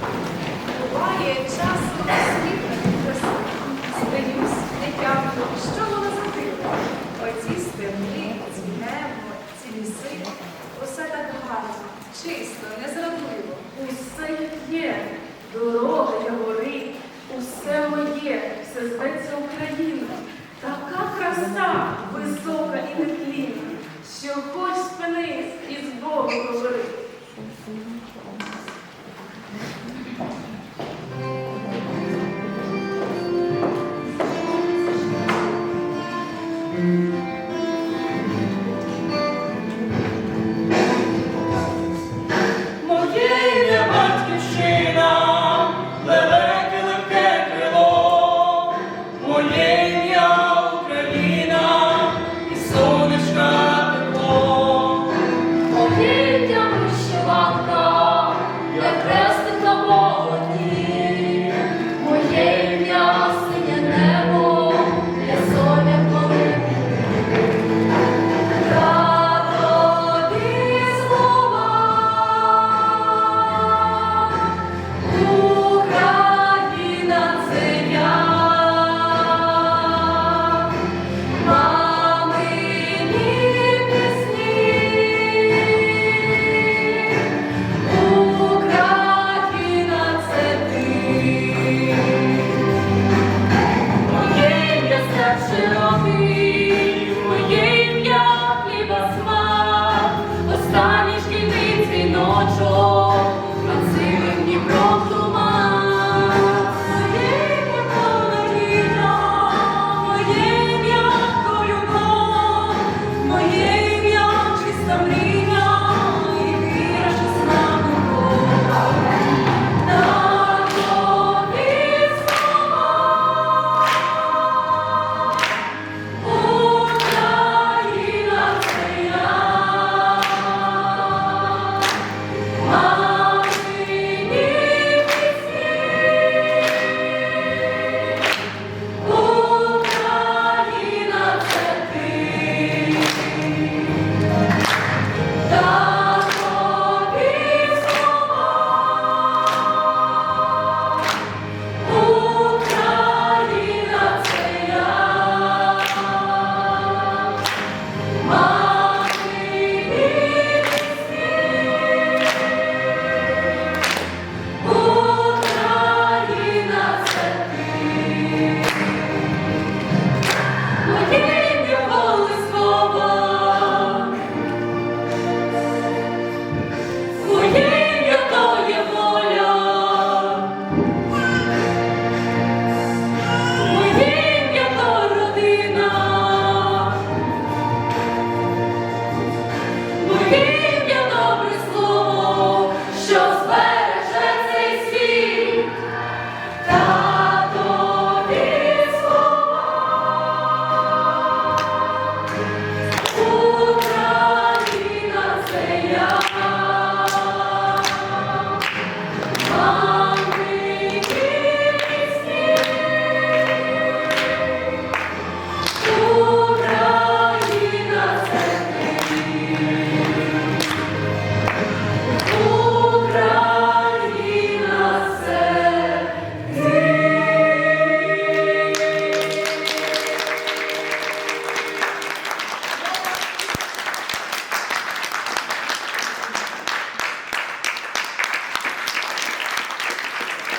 Буває часу, світ, красу, здаюсь, не тямлю, що воно за